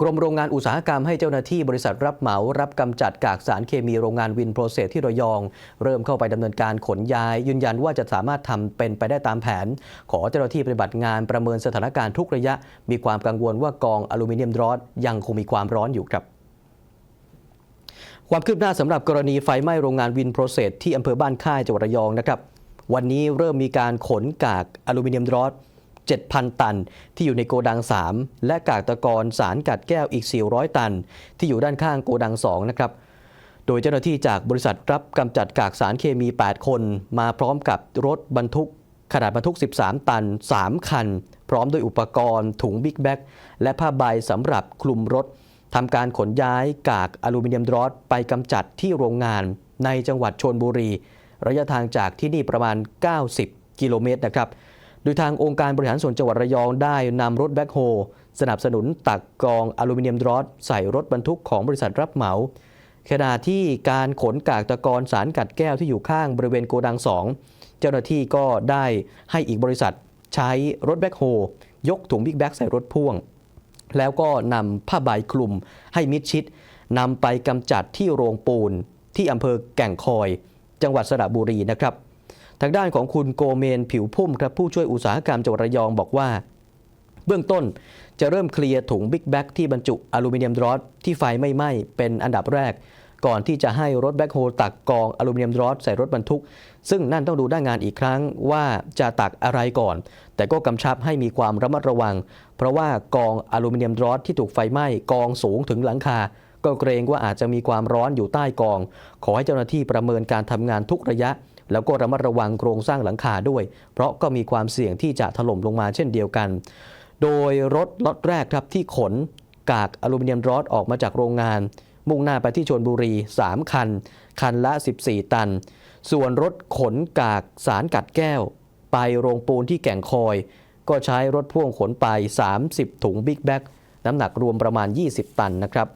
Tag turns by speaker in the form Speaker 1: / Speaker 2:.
Speaker 1: กรมโรงงานอุตสาหกรรมให้เจ้าหน้าที่บริษัทรับเหมา รับกำจัดกากสารเคมีโรงงานวินโปรเซสที่ระยอง เริ่มเข้าไปดำเนินการขนย้าย ยืนยันว่าจะสามารถทำเป็นไปได้ตามแผน ขอเจ้าหน้าที่ปฏิบัติงานประเมินสถานการณ์ทุกระยะ มีความกังวลว่ากองอลูมิเนียมร้อนยังคงมีความร้อนอยู่ครับความคืบหน้าสำหรับกรณีไฟไหม้โรงงานวินโปรเซสที่อำเภอบ้านค่ายจังหวัดระยองนะครับวันนี้เริ่มมีการขนกากอลูมิเนียมร้อน 7,000 ตัน ที่อยู่ในโกดัง 3 และกากตะกอนสารกัดแก้วอีก 400 ตัน ที่อยู่ด้านข้างโกดัง 2 นะครับ โดยเจ้าหน้าที่จากบริษัทรับกำจัดกากสารเคมี 8 คน มาพร้อมกับรถบรรทุกขนาดบรรทุก 13 ตัน 3 คัน พร้อมด้วยอุปกรณ์ ถุงบิ๊กแบ็กและผ้าใบสำหรับคลุมรถทำการขนย้ายกากอลูมิเนียมดรอสไปกำจัดที่โรงงานในจังหวัดชนบุรี ระยะทางจากที่นี่ประมาณ 90 กิโลเมตรนะครับโดยทางองค์การบริหารส่วนจังหวัดระยองได้นำรถแบ็คโฮสนับสนุนตักกองอลูมิเนียมดรอสใส่รถบรรทุกของบริษัทรับเหมา ขณะที่การขนกากตะกอนสารกัดแก้วที่อยู่ข้างบริเวณโกดัง 2 เจ้าหน้าที่ก็ได้ให้อีกบริษัทใช้รถแบ็คโฮยกถุงบิ๊กแบ็กใส่รถพ่วง แล้วก็นำผ้าใบคลุมให้มิดชิดนำไปกำจัดที่โรงปูนที่อำเภอแก่งคอย จังหวัดสระบุรีนะครับ ทางด้านของคุณโกเมนผิวพุ่มครับผู้ช่วยอุตสาหกรรมจังหวัดระยองบอกว่า เบื้องต้นจะเริ่มเคลียร์ถุงบิ๊กแบ็กที่บรรจุอลูมิเนียมดรอสที่ไฟไม่ไหม้เป็นอันดับแรก ก่อนที่จะให้รถแบ็คโฮตักกองอลูมิเนียมดรอสใส่รถบรรทุก ซึ่งนั่นต้องดูหน้านงานอีกครั้งว่าจะตักอะไรก่อน แต่ก็กำชับให้มีความระมัดระวัง เพราะว่ากองอลูมิเนียมดรอสที่ถูกไฟไหม้กองสูงถึงหลังคาก็เกรงว่าอาจจะมีความร้อนอยู่ใต้กอง ขอให้เจ้าหน้าที่ประเมินการทำงานทุกระยะ แล้วก็ระมัดระวังโครงสร้างหลังคาด้วย เพราะก็มีความเสี่ยงที่จะถล่มลงมาเช่นเดียวกัน โดยรถล็อตแรกครับที่ขนกากอลูมิเนียมดรอสออกมาจากโรงงาน มุ่งหน้าไปที่ชนบุรี 3 คัน คันละ 14 ตัน ส่วนรถขนกากสารกัดแก้ว ไปโรงปูนที่แก่งคอย ก็ใช้รถพ่วงขนไป 30 ถุงบิ๊กแบ็กน้ำหนักรวมประมาณ 20 ตันนะครับ